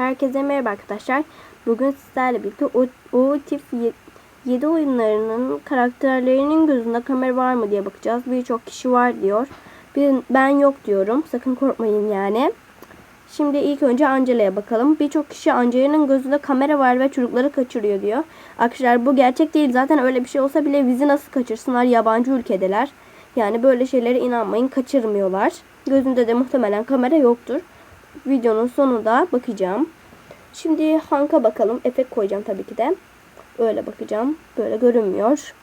Herkese merhaba arkadaşlar. Bugün sizlerle birlikte o, o tip 7 oyunlarının karakterlerinin gözünde kamera var mı diye bakacağız. Birçok kişi var diyor. Ben yok diyorum. Sakın korkmayın yani. Şimdi ilk önce Angela'ya bakalım. Birçok kişi Angela'nın gözünde kamera var ve çocukları kaçırıyor diyor. Arkadaşlar bu gerçek değil. Zaten öyle bir şey olsa bile bizi nasıl kaçırsınlar? Yabancı ülkedeler. Yani böyle şeylere inanmayın. Kaçırmıyorlar. Gözünde de muhtemelen kamera yoktur. Videonun sonunda bakacağım. Şimdi Hank'a bakalım. Efekt koyacağım tabii ki de. Öyle bakacağım. Böyle görünmüyor.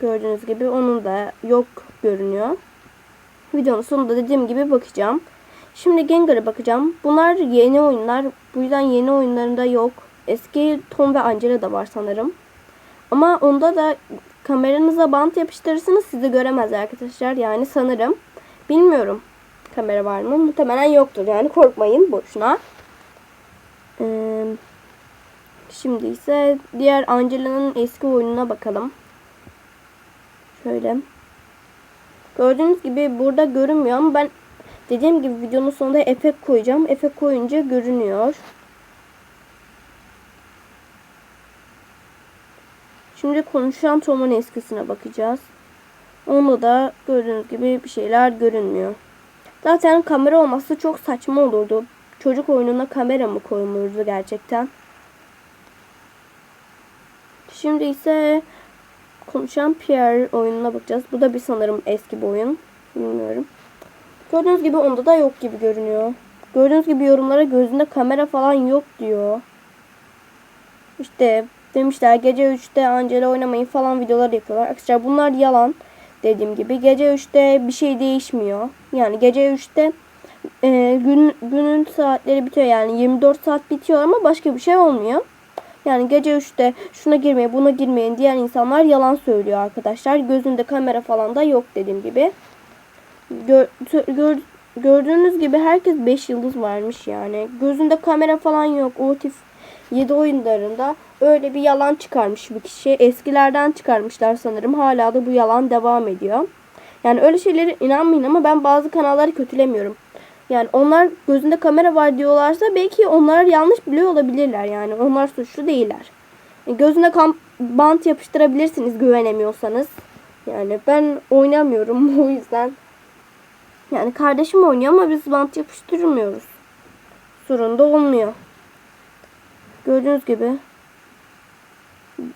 Gördüğünüz gibi onun da yok görünüyor. Videonun sonunda dediğim gibi bakacağım. Şimdi Gengar'a bakacağım. Bunlar yeni oyunlar. Bu yüzden yeni oyunlarında yok. Eski Tom ve Angela da var sanırım. Ama onda da kameranıza bant yapıştırırsanız sizi göremez arkadaşlar. Yani sanırım. Bilmiyorum. Kamera var mı? Muhtemelen yoktur. Yani korkmayın boşuna. Ee, şimdi ise diğer Angela'nın eski oyununa bakalım. Şöyle. Gördüğünüz gibi burada görünmüyor ama ben dediğim gibi videonun sonunda efekt koyacağım. Efekt koyunca görünüyor. Şimdi konuşan Tom'un eskisine bakacağız. Onda da gördüğünüz gibi bir şeyler görünmüyor. Zaten kamera olması çok saçma olurdu. Çocuk oyununa kamera mı koyulurdu gerçekten? Şimdi ise konuşan Pierre oyununa bakacağız. Bu da bir sanırım eski bir oyun. Bilmiyorum. Gördüğünüz gibi onda da yok gibi görünüyor. Gördüğünüz gibi yorumlara gözünde kamera falan yok diyor. İşte demişler gece 3'te Angela oynamayın falan videolar yapıyorlar. Arkadaşlar bunlar yalan. Dediğim gibi gece 3'te bir şey değişmiyor. Yani gece 3'te e, gün, günün saatleri bitiyor yani 24 saat bitiyor ama başka bir şey olmuyor. Yani gece 3'te şuna girmeyin buna girmeyin diğer insanlar yalan söylüyor arkadaşlar. Gözünde kamera falan da yok dediğim gibi. Gör, gör, gördüğünüz gibi herkes 5 yıldız varmış yani. Gözünde kamera falan yok. O tip 7 oyunlarında öyle bir yalan çıkarmış bir kişi. Eskilerden çıkarmışlar sanırım. Hala da bu yalan devam ediyor. Yani öyle şeylere inanmayın ama ben bazı kanalları kötülemiyorum. Yani onlar gözünde kamera var diyorlarsa belki onlar yanlış biliyor olabilirler yani. Onlar suçlu değiller. E, Gözüne kam bant yapıştırabilirsiniz güvenemiyorsanız. Yani ben oynamıyorum o yüzden. Yani kardeşim oynuyor ama biz bant yapıştırmıyoruz. Sorun da olmuyor. Gördüğünüz gibi.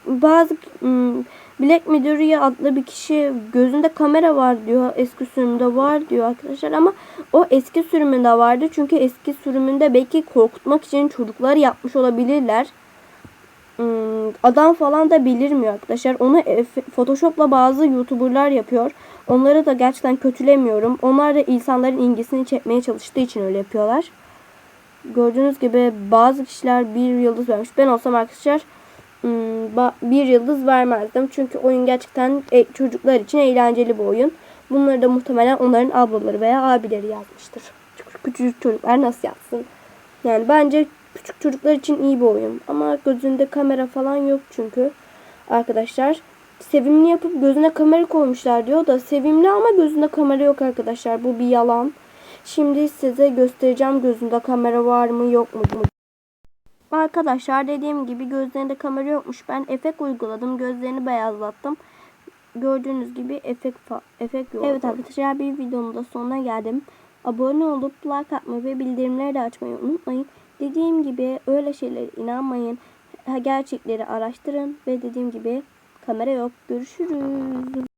Bazı Black Midoriya adlı bir kişi gözünde kamera var diyor. Eski sürümünde var diyor arkadaşlar ama o eski sürümünde vardı. Çünkü eski sürümünde belki korkutmak için çocuklar yapmış olabilirler. Adam falan da bilirmiyor arkadaşlar. Onu efe- Photoshop'la bazı YouTuber'lar yapıyor. Onları da gerçekten kötülemiyorum. Onlar da insanların ilgisini çekmeye çalıştığı için öyle yapıyorlar. Gördüğünüz gibi bazı kişiler bir yıldız vermiş. Ben olsam arkadaşlar bir yıldız vermezdim. Çünkü oyun gerçekten e- çocuklar için eğlenceli bir oyun. Bunları da muhtemelen onların ablaları veya abileri yazmıştır. Çünkü küçücük çocuklar nasıl yazsın? Yani bence küçük çocuklar için iyi bir oyun. Ama gözünde kamera falan yok çünkü. Arkadaşlar sevimli yapıp gözüne kamera koymuşlar diyor da sevimli ama gözünde kamera yok arkadaşlar. Bu bir yalan. Şimdi size göstereceğim gözünde kamera var mı yok mu? Arkadaşlar dediğim gibi gözlerinde kamera yokmuş. Ben efekt uyguladım. Gözlerini beyazlattım. Gördüğünüz gibi efekt efekt yok. Evet arkadaşlar bir videonun da sonuna geldim. Abone olup like atmayı ve bildirimleri de açmayı unutmayın. Dediğim gibi öyle şeylere inanmayın. Gerçekleri araştırın ve dediğim gibi kamera yok. Görüşürüz.